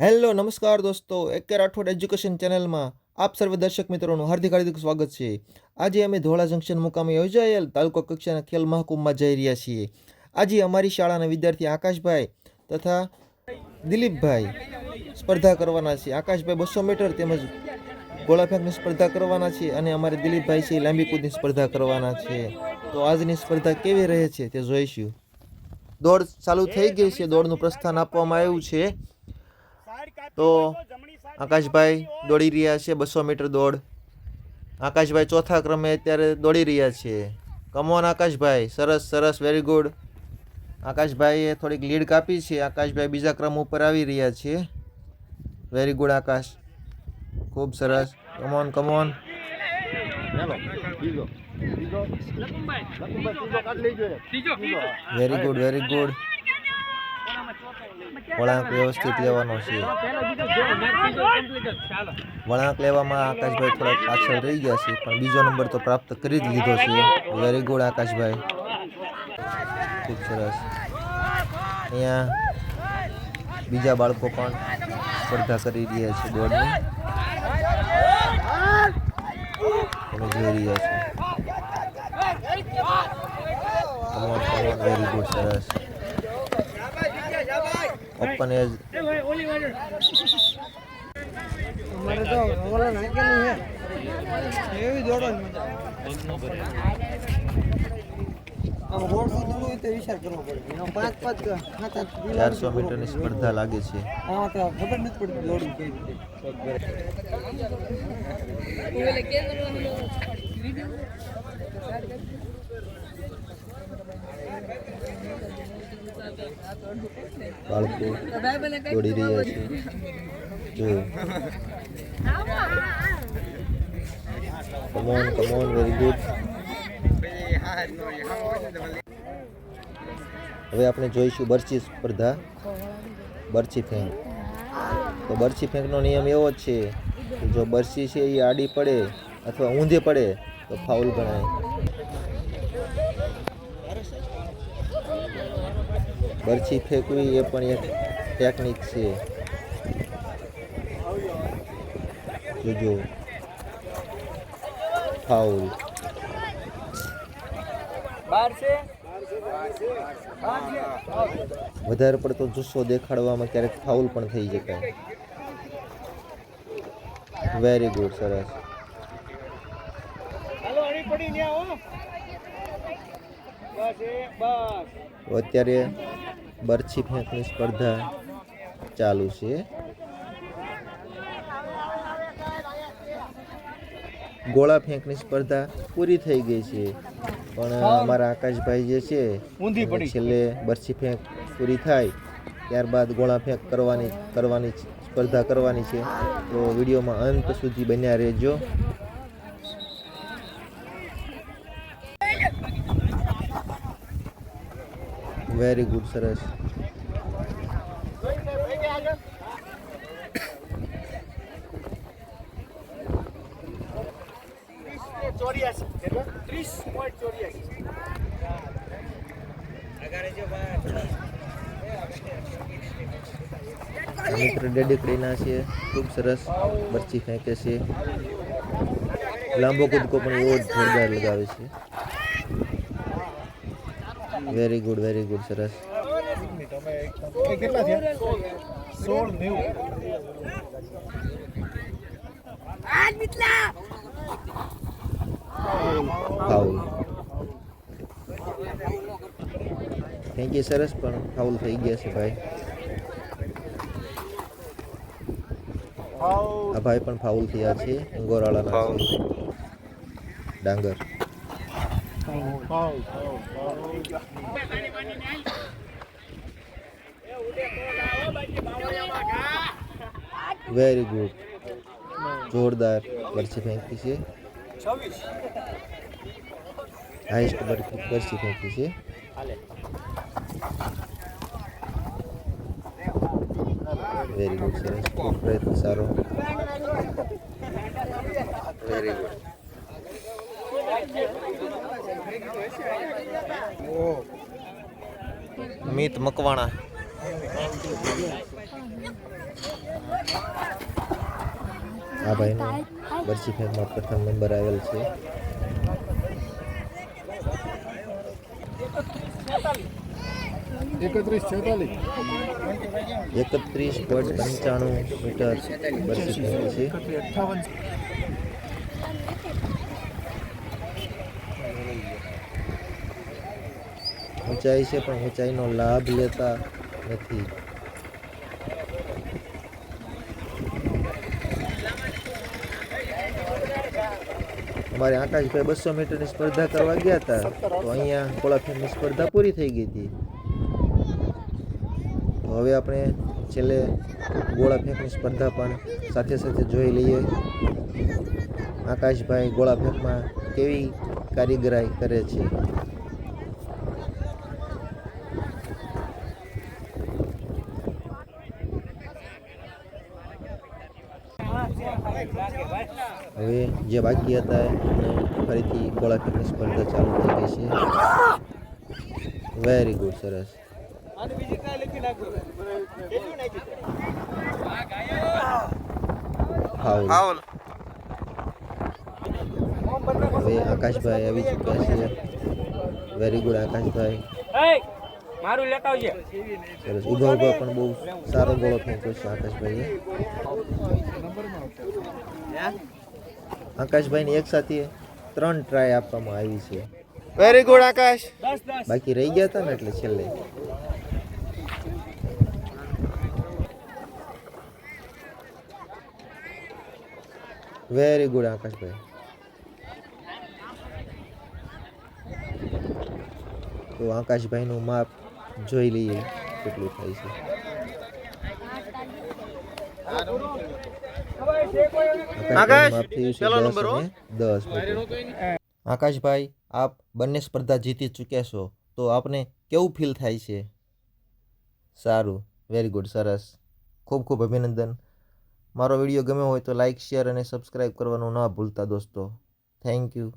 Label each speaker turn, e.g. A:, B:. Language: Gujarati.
A: હેલો, નમસ્કાર દોસ્તો. એક રાઠોડ એજ્યુકેશન ચેનલમાં આપ સર્વે દર્શક મિત્રોનું હાર્દિક હાર્દિક સ્વાગત છે. આજે અમે ધોળા જંકશન મુકામે યોજાયેલ તાલુકા કક્ષાના ખેલ મહાકુંભમાં જઈ રહ્યા છીએ. આજે અમારી શાળાના વિદ્યાર્થી આકાશભાઈ તથા દિલીપભાઈ સ્પર્ધા કરવાના છે. આકાશભાઈ બસો મીટર તેમજ ગોળા ફેંકની સ્પર્ધા કરવાના છે અને અમારે દિલીપભાઈ છે લાંબી કૂદની સ્પર્ધા કરવાના છે. તો આજની સ્પર્ધા કેવી રહે છે તે જોઈશું. દોડ ચાલુ થઈ ગઈ છે. દોડનું પ્રસ્થાન આપવામાં આવ્યું છે. તો આકાશભાઈ દોડી રહ્યા છે બસો મીટર દોડ. આકાશભાઈ ચોથા ક્રમે અત્યારે દોડી રહ્યા છે. કમોન આકાશભાઈ. સરસ સરસ વેરી ગુડ આકાશભાઈએ થોડીક લીડ કાપી છે. આકાશભાઈ બીજા ક્રમ ઉપર આવી રહ્યા છે. Very good Akash. ખૂબ સરસ. Come on come on very good very good વળાંક વ્યવસ્થિત લેવાનો છે. વળાંક લેવામાં આકાશભાઈ થોડાક પાછળ રહી ગયા છે, પણ બીજો નંબર તો પ્રાપ્ત કરી જ લીધો છે. વેરી ગુડ આકાશભાઈ. ખૂબ સરસ. અહીંયા બીજા બાળકો પણ સ્પર્ધા કરી રહ્યા છે દોડની. જોઈ રહ્યા છો. વેરી ગુડ સરસ. ઓપન એજ
B: અમારે તો ઓલા નાખેલું છે. એવી જોડો જ મજા
A: ચારસો મીટરની સ્પર્ધા લાગે છે.
B: ખબર નથી પડતી દોડવું કઈ રીતે.
A: બાળકો દોડી રહ્યા છે. કમોન કમોન વેરી ગુડ હવે આપણે જોઈશું બરછી સ્પર્ધા. બરછી ફેંક તો બરછી ફેંકનો નિયમ એવો જ છે કે જો બરછી છે એ આડી પડે અથવા ઊંધી પડે, તો ફાઉલ ગણાય. બરછી ફેંકવી એ પણ એક ટેકનિક છે. જોજો. ફાઉલ વધારે પડતો જુસ્સો દેખાડવામાં ક્યારેક ફાઉલ પણ થઈ શકાય. વેરી ગુડ સરસ. અત્યારે બરછી ફેંકની સ્પર્ધા ચાલુ છે. ગોળા ફેંકની સ્પર્ધા પૂરી થઈ ગઈ છે. પણ અમારા આકાશભાઈ જે છે. છેલ્લે બરછી ફેંક પૂરી થાય ત્યારબાદ ગોળા ફેંક કરવાની કરવાની સ્પર્ધા કરવાની છે. તો વિડીયોમાં અંત સુધી બન્યા રહેજો. વેરી ગુડ સરસ છે ખૂબ સરસ મરચી ફેંકે છે. લાંબો કૂદકો પણ એવો જોરદાર લગાવે છે. વેરી ગુડ વેરી ગુડ સરસ
B: કેટલા થયા સોળ નેવું
A: ફાઉલ ફેંકી સરસ પણ ફાઉલ થઈ ગયા છે ભાઈ. આ ભાઈ પણ ફાઉલ થયા છે ગોરાળાના. છે ડાંગર વેરી ગુડ જોરદાર બરછી ફેંકી છે
B: છવ્વીસ
A: હાઈસ્ટ બરછી બરછી ફેંકી છે વેરી ગુડ સરસ ખૂબ પ્રયત્ન સારો વેરી મિત મકવાણા. આ ભાઈનો બરછી ફેરમાં પ્રથમ નંબર આવેલ છે.
C: એકત્રીસ
A: એકત્રીસ પોઈન્ટ પંચાણું મીટર વર્ષી ફેંકી છે. ઊંચાઈ છે, પણ ઊંચાઈનો લાભ લેતા નથી. અમારે આકાશભાઈ બસો મીટરની સ્પર્ધા કરવા ગયા હતા, તો અહીંયા ગોળાફેંકની સ્પર્ધા પૂરી થઈ ગઈ હતી. હવે આપણે છેલ્લે ગોળા ફેંકની સ્પર્ધા પણ સાથે સાથે જોઈ લઈએ. આકાશભાઈ ગોળા ફેંકમાં કેવી કારીગરાઈ કરે છે? હવે જે બાકી હતા એને ફરીથી ગોળા ફેંકની સ્પર્ધા ચાલુ થઈ ગઈ છે. વેરી ગુડ સરસ. ફાઉલ હવે આકાશભાઈ આવી ચૂક્યા છે. વેરી ગુડ આકાશભાઈ.
B: મારું લેતા આવજે.
A: સરસ. ઊભા ઊભા પણ બહુ સારો ગોળો ફેંક્યો છે આકાશભાઈએ. આકાશભાઈને એક સાથે ત્રણ ટ્રાય આપવામાં આવી છે. Very good Akash. બાકી રહી ગયા હતા ને એટલે છેલ્લે. વેરી ગુડ આકાશભાઈ. તો આકાશભાઈનું માપ જોઈ લઈએ કેટલું થાય છે. આકાશભાઈ આપ બંને સ્પર્ધા જીતી ચૂક્યા છો તો આપને કેવું ફીલ થાય છે? સારું વેરી ગુડ સરસ. ખૂબ ખૂબ અભિનંદન. મારો વીડિયો ગમ્યો હોય તો લાઇક શેર અને સબસ્ક્રાઈબ કરવાનું ના ભૂલતા દોસ્તો. Thank you